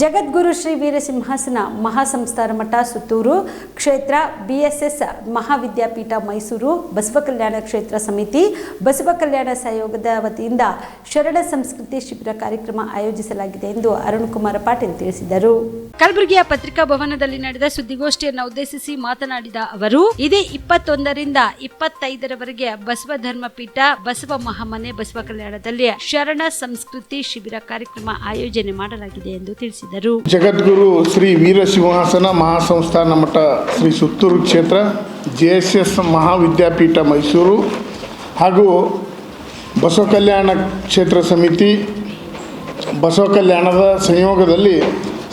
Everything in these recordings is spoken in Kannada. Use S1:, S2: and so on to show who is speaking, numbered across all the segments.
S1: ಜಗದ್ಗುರು ಶ್ರೀ ವೀರಸಿಂಹಾಸನ ಮಹಾಸಂಸ್ಥಾನ ಮಠ, ಸುತ್ತೂರು ಕ್ಷೇತ್ರ, ಬಿಎಸ್ಎಸ್ ಮಹಾವಿದ್ಯಾಪೀಠ, ಮೈಸೂರು ಬಸವ ಕಲ್ಯಾಣ ಕ್ಷೇತ್ರ ಸಮಿತಿ, ಬಸವ ಕಲ್ಯಾಣ ಸಹಯೋಗದ ವತಿಯಿಂದ ಶರಣ ಸಂಸ್ಕೃತಿ ಶಿಬಿರ ಕಾರ್ಯಕ್ರಮ ಆಯೋಜಿಸಲಾಗಿದೆ ಎಂದು ಅರುಣ್ ಕುಮಾರ ಪಾಟೀಲ್ ತಿಳಿಸಿದರು. ಕಲಬುರಗಿಯ ಪತ್ರಿಕಾ ಭವನದಲ್ಲಿ ನಡೆದ ಸುದ್ದಿಗೋಷ್ಠಿಯನ್ನು ಉದ್ದೇಶಿಸಿ ಮಾತನಾಡಿದ ಅವರು, ಇದೇ ಇಪ್ಪತ್ತೊಂದರಿಂದ ಇಪ್ಪತ್ತೈದರವರೆಗೆ ಬಸವ ಧರ್ಮ ಪೀಠ ಬಸವ ಮಹಾಮನೆ, ಬಸವ ಕಲ್ಯಾಣದಲ್ಲಿ ಶರಣ ಸಂಸ್ಕೃತಿ ಶಿಬಿರ ಕಾರ್ಯಕ್ರಮ ಆಯೋಜನೆ ಮಾಡಲಾಗಿದೆ ಎಂದು ತಿಳಿಸಿದರು.
S2: ಜಗದ್ಗುರು ಶ್ರೀ ವೀರಸಿಂಹಾಸನ ಮಹಾಸಂಸ್ಥಾನ ಮಠ ಶ್ರೀ ಸುತ್ತೂರು ಕ್ಷೇತ್ರ, J S S Mahavidyapeetha Mysuru ಹಾಗೂ ಬಸವ ಕಲ್ಯಾಣ ಕ್ಷೇತ್ರ ಸಮಿತಿ ಬಸವ ಕಲ್ಯಾಣದ ಸಂಯೋಗದಲ್ಲಿ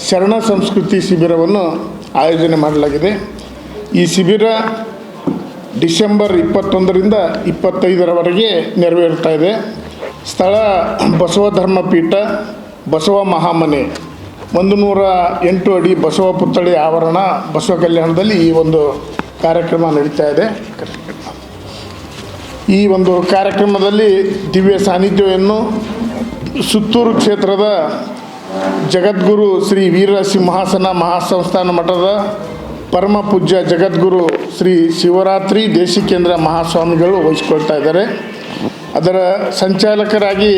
S2: ಶರಣ ಸಂಸ್ಕೃತಿ ಶಿಬಿರವನ್ನು ಆಯೋಜನೆ ಮಾಡಲಾಗಿದೆ. ಈ ಶಿಬಿರ ಡಿಸೆಂಬರ್ ಇಪ್ಪತ್ತೊಂದರಿಂದ ಇಪ್ಪತ್ತೈದರವರೆಗೆ ನೆರವೇರ್ತಾ ಇದೆ. ಸ್ಥಳ ಬಸವ ಧರ್ಮಪೀಠ, ಬಸವ ಮಹಾಮನೆ. ಒಂದು ನೂರ ಎಂಟು ಅಡಿ ಬಸವ ಪುತ್ಥಳಿ ಆವರಣ ಬಸವ ಕಲ್ಯಾಣದಲ್ಲಿ ಈ ಒಂದು ಕಾರ್ಯಕ್ರಮ ನಡೀತಾ ಇದೆ. ಈ ಒಂದು ಕಾರ್ಯಕ್ರಮದಲ್ಲಿ ದಿವ್ಯ ಸಾನ್ನಿಧ್ಯವನ್ನು ಸುತ್ತೂರು ಕ್ಷೇತ್ರದ ಜಗದ್ಗುರು ಶ್ರೀ ವೀರ ಸಿಂಹಾಸನ ಮಹಾಸಂಸ್ಥಾನ ಮಠದ ಪರಮ ಪೂಜ್ಯ ಜಗದ್ಗುರು ಶ್ರೀ ಶಿವರಾತ್ರಿ ದೇಶಿಕೇಂದ್ರ ಮಹಾಸ್ವಾಮಿಗಳು ವಹಿಸಿಕೊಳ್ತಾ ಇದ್ದಾರೆ. ಅದರ ಸಂಚಾಲಕರಾಗಿ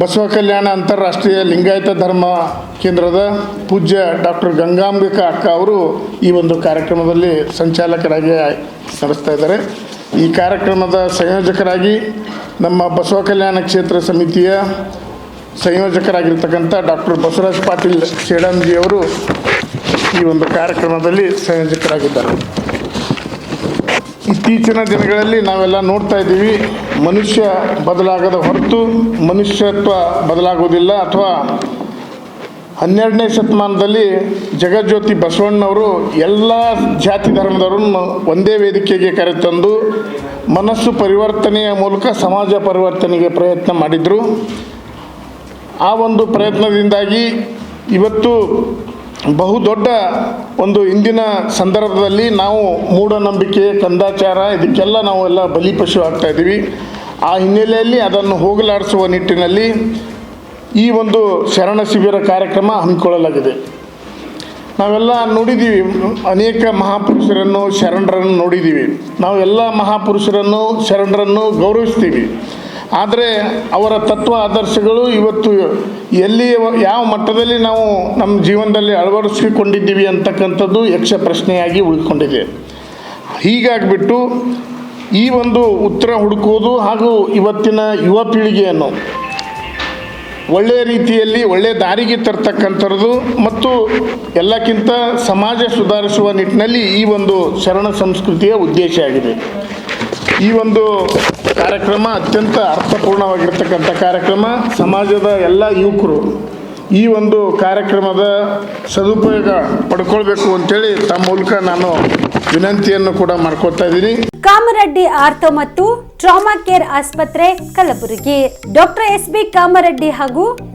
S2: ಬಸವ ಕಲ್ಯಾಣ ಅಂತಾರಾಷ್ಟ್ರೀಯ ಲಿಂಗಾಯತ ಧರ್ಮ ಕೇಂದ್ರದ ಪೂಜ್ಯ ಡಾಕ್ಟರ್ ಗಂಗಾಂಬಿಕಾ ಅಕ್ಕ ಅವರು ಈ ಒಂದು ಕಾರ್ಯಕ್ರಮದಲ್ಲಿ ಸಂಚಾಲಕರಾಗಿ ನಡೆಸ್ತಾ ಇದ್ದಾರೆ. ಈ ಕಾರ್ಯಕ್ರಮದ ಸಂಯೋಜಕರಾಗಿ ನಮ್ಮ ಬಸವ ಕಲ್ಯಾಣ ಕ್ಷೇತ್ರ ಸಮಿತಿಯ ಸಂಯೋಜಕರಾಗಿರ್ತಕ್ಕಂಥ ಡಾಕ್ಟರ್ ಬಸವರಾಜ್ ಪಾಟೀಲ್ ಶೇಡಂಜಿಯವರು ಈ ಒಂದು ಕಾರ್ಯಕ್ರಮದಲ್ಲಿ ಸಂಯೋಜಕರಾಗಿದ್ದಾರೆ. ಇತ್ತೀಚಿನ ದಿನಗಳಲ್ಲಿ ನಾವೆಲ್ಲ ನೋಡ್ತಾ ಇದ್ದೀವಿ, ಮನುಷ್ಯ ಬದಲಾಗದ ಹೊರತು ಮನುಷ್ಯತ್ವ ಬದಲಾಗುವುದಿಲ್ಲ. ಅಥವಾ ಹನ್ನೆರಡನೇ ಶತಮಾನದಲ್ಲಿ ಜಗಜ್ಯೋತಿ ಬಸವಣ್ಣವರು ಎಲ್ಲ ಜಾತಿ ಧರ್ಮದವರನ್ನು ಒಂದೇ ವೇದಿಕೆಗೆ ಕರೆತಂದು ಮನಸ್ಸು ಪರಿವರ್ತನೆಯ ಮೂಲಕ ಸಮಾಜ ಪರಿವರ್ತನೆಗೆ ಪ್ರಯತ್ನ ಮಾಡಿದರು. ಆ ಒಂದು ಪ್ರಯತ್ನದಿಂದಾಗಿ ಇವತ್ತು ಬಹುದೊಡ್ಡ ಒಂದು ಇಂದಿನ ಸಂದರ್ಭದಲ್ಲಿ ನಾವು ಮೂಢನಂಬಿಕೆ, ಕಂದಾಚಾರ, ಇದಕ್ಕೆಲ್ಲ ನಾವೆಲ್ಲ ಬಲಿಪಶು ಆಗ್ತಾ ಇದ್ದೀವಿ. ಆ ಹಿನ್ನೆಲೆಯಲ್ಲಿ ಅದನ್ನು ಹೋಗಲಾಡಿಸುವ ನಿಟ್ಟಿನಲ್ಲಿ ಈ ಒಂದು ಶರಣ ಶಿಬಿರ ಕಾರ್ಯಕ್ರಮ ಹಮ್ಮಿಕೊಳ್ಳಲಾಗಿದೆ. ನಾವೆಲ್ಲ ನೋಡಿದ್ದೀವಿ, ಅನೇಕ ಮಹಾಪುರುಷರನ್ನು, ಶರಣರನ್ನು ನೋಡಿದ್ದೀವಿ. ನಾವು ಎಲ್ಲ ಮಹಾಪುರುಷರನ್ನು, ಶರಣರನ್ನು ಗೌರವಿಸ್ತೀವಿ. ಆದರೆ ಅವರ ತತ್ವ ಆದರ್ಶಗಳು ಇವತ್ತು ಎಲ್ಲಿ ಯಾವ ಮಟ್ಟದಲ್ಲಿ ನಾವು ನಮ್ಮ ಜೀವನದಲ್ಲಿ ಅಳವಡಿಸಿಕೊಂಡಿದ್ದೀವಿ ಅಂತಕ್ಕಂಥದ್ದು ಯಕ್ಷ ಪ್ರಶ್ನೆಯಾಗಿ ಉಳ್ಕೊಂಡಿದೆ ಹೀಗಾಗಿಬಿಟ್ಟು ಈ ಒಂದು ಉತ್ತರ ಹುಡುಕುವುದು ಹಾಗೂ ಇವತ್ತಿನ ಯುವ ಪೀಳಿಗೆಯನ್ನು ಒಳ್ಳೆಯ ರೀತಿಯಲ್ಲಿ, ಒಳ್ಳೆಯ ದಾರಿಗೆ ತರ್ತಕ್ಕಂಥದ್ದು ಮತ್ತು ಎಲ್ಲಕ್ಕಿಂತ ಸಮಾಜ ಸುಧಾರಿಸುವ ನಿಟ್ಟಿನಲ್ಲಿ ಈ ಒಂದು ಶರಣ ಸಂಸ್ಕೃತಿಯ ಉದ್ದೇಶ ಆಗಿದೆ. ಈ ಒಂದು ಕಾರ್ಯಕ್ರಮ ಅತ್ಯಂತ ಅರ್ಥಪೂರ್ಣವಾಗಿರ್ತಕ್ಕಂಥ ಕಾರ್ಯಕ್ರಮ. ಸಮಾಜದ ಎಲ್ಲ ಯುವಕರು ಈ ಒಂದು ಕಾರ್ಯಕ್ರಮದ ಸದುಪಯೋಗ ಪಡ್ಕೊಳ್ಬೇಕು ಅಂತೇಳಿ ತಮ್ಮ ಮೂಲಕ ನಾನು ವಿನಂತಿಯನ್ನು ಕೂಡ ಮಾಡ್ಕೊತಾ ಇದ್ದೀನಿ.
S1: ಕಾಮರೆಡ್ಡಿ ಆರ್ಥೋ ಮತ್ತು ಟ್ರಾಮಾ ಕೇರ್ ಆಸ್ಪತ್ರೆ Kalaburagi. Doctor S B Kamareddy ಹಾಗೂ